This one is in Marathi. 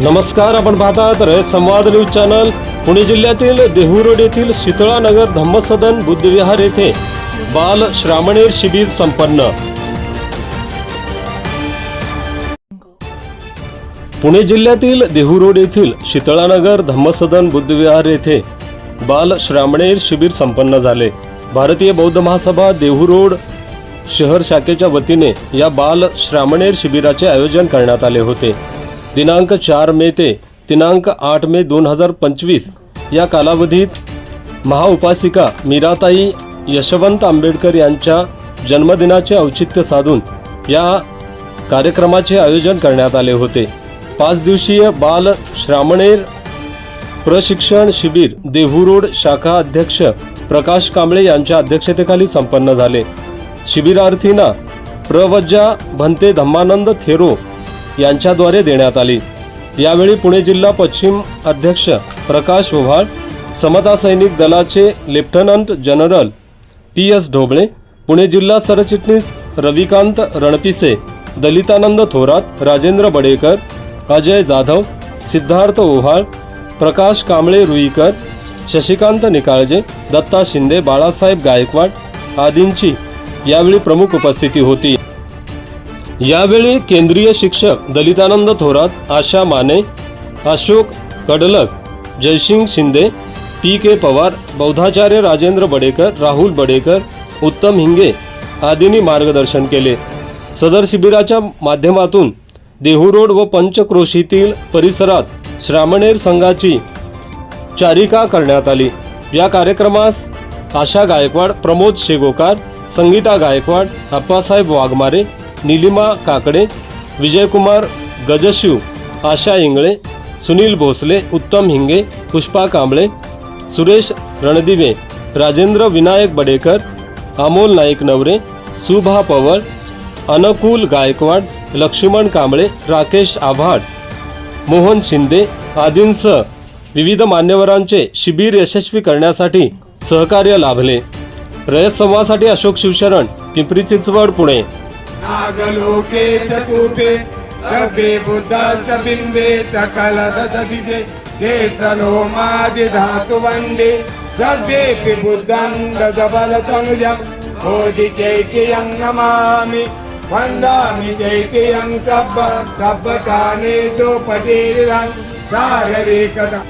नमस्कार आपण पाहतात रे संवाद न्यूज चॅनल. पुणे जिल्ह्यातील देहू रोड येथील शीतळानगर धम्मसदन बुद्धविहार येथे बाल श्रामणेर शिबिर संपन्न. पुणे जिल्ह्यातील देहू रोड येथील शीतळानगर धम्मसदन बुद्धविहार येथे बाल श्रामणेर शिबिर संपन्न झाले. भारतीय बौद्ध महासभा देहू रोड शहर शाखेच्या वतीने या बाल श्रामणेर शिबिराचे आयोजन करण्यात आले होते. दिनांक चार मे ते दिनांक आठ मे दोन हजार पंचवीस या कालावधीत महाउपासिका मीराताई यशवंत आंबेडकर यांच्या जन्मदिनाचे औचित्य साधून या कार्यक्रमाचे आयोजन करण्यात आले होते. पाच दिवसीय बाल श्रामणेर प्रशिक्षण शिबिर देहू रोड शाखा अध्यक्ष प्रकाश कांबळे यांच्या अध्यक्षतेखाली संपन्न झाले. शिबिरार्थींना प्रवज्जा भंते धम्मानंद थेरो यांच्याद्वारे देण्यात आली. यावेळी पुणे जिल्हा पश्चिम अध्यक्ष प्रकाश ओव्हाळ समता सैनिक दलाचे lieutenant general P S Dhoble Pune जिल्हा सरचिटणीस रविकांत रणपिसे दलितानंद थोरात राजेंद्र बडेकर अजय जाधव सिद्धार्थ ओव्हाळ प्रकाश कांबळे रुईकर शशिकांत निकाळजे दत्ता शिंदे बाळासाहेब गायकवाड आदींची यावेळी प्रमुख उपस्थिती होती. यावेळी केंद्रीय शिक्षक दलितानंद थोरात आशा माने अशोक कडलक जयसिंग शिंदे पी के पवार बौद्धाचार्य राजेंद्र बडेकर राहुल बडेकर उत्तम हिंगे आदींनी मार्गदर्शन केले. सदर शिबिराच्या माध्यमातून देहू रोड व पंचक्रोशीतील परिसरात श्रामणेर संघाची चारिका करण्यात आली. या कार्यक्रमास आशा गायकवाड प्रमोद शेगोकार संगीता गायकवाड अप्पासाहेब वाघमारे निलिमा काकडे विजयकुमार गजशिव आशा इंगळे सुनील भोसले उत्तम हिंगे पुष्पा कांबळे सुरेश रणदिवे राजेंद्र विनायक बडेकर अमोल नाईक नवरे सुभा पवळ अनुकूल गायकवाड लक्ष्मण कांबळे राकेश आव्हाड मोहन शिंदे आदींसह विविध मान्यवरांचे शिबिर यशस्वी करण्यासाठी सहकार्य लाभले. रयत संवादासाठी अशोक शिवशरण पिंपरी चिंचवड पुणे. नागलोके चतुर्थे सर्वे बुद्धस्य बिम्बे सकलददिते ते सलो मादि धातु वन्दे सर्वेऽपि बुद्धं गजबलतनुजं बोधि चैत्यं नमामि वन्दामि चैत्यं सब्ब सब्बकानेषु पटीरं शारीरिकता